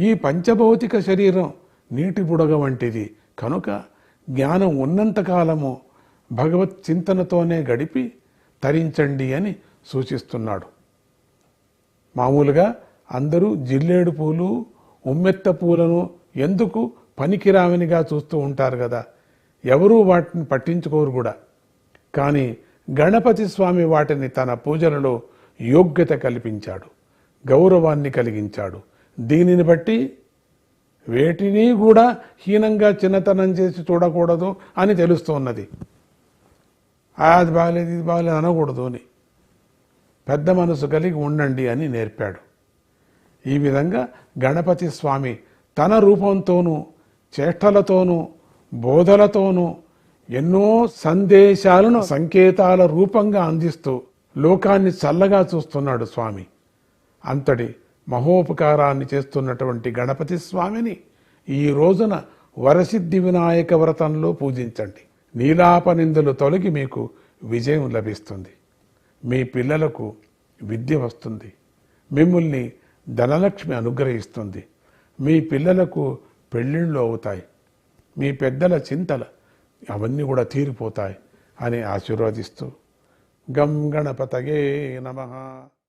ఈ పంచభౌతిక శరీరం నీటి బుడగ వంటిది. కనుక జ్ఞానం ఉన్నంతకాలము భగవత్ చింతనతోనే గడిపి తరించండి అని సూచిస్తున్నాడు. మామూలుగా అందరూ జిల్లేడు పూలు ఉమ్మెత్త పూలను ఎందుకు పనికిరావనిగా చూస్తూ ఉంటారు కదా? ఎవరూ వాటిని పట్టించుకోరు కూడా. కానీ గణపతి స్వామి వాటిని తన పూజలలో యోగ్యత కల్పించాడు గౌరవాన్ని కలిగించాడు. దీనిని బట్టి వేటిని కూడా హీనంగా చిన్నతనం చేసి చూడకూడదు అని తెలుస్తున్నది. అది బాగలేదు ఇది బాగలేదు అనకూడదు అని. పెద్ద మనసు కలిగి ఉండండి అని నేర్పాడు. ఈ విధంగా గణపతి స్వామి తన రూపంతోనూ చేష్టలతోనూ బోధలతోనూ ఎన్నో సందేశాలను సంకేతాల రూపంగా అందిస్తూ లోకాన్ని చల్లగా చూస్తున్నాడు స్వామి. అంతటి మహోపకారాన్ని చేస్తున్నటువంటి గణపతి స్వామిని ఈ రోజున వరసిద్ధి వినాయక వ్రతంలో పూజించండి. నీలాపనిందులు తొలగి మీకు విజయం లభిస్తుంది. మీ పిల్లలకు విద్య వస్తుంది. మిమ్మల్ని ధనలక్ష్మి అనుగ్రహిస్తుంది. మీ పిల్లలకు పెళ్ళిళ్ళు అవుతాయి. మీ పెద్దల చింతలు అవన్నీ కూడా తీరిపోతాయి అని ఆశీర్వదిస్తూ గం గణపతగే నమః.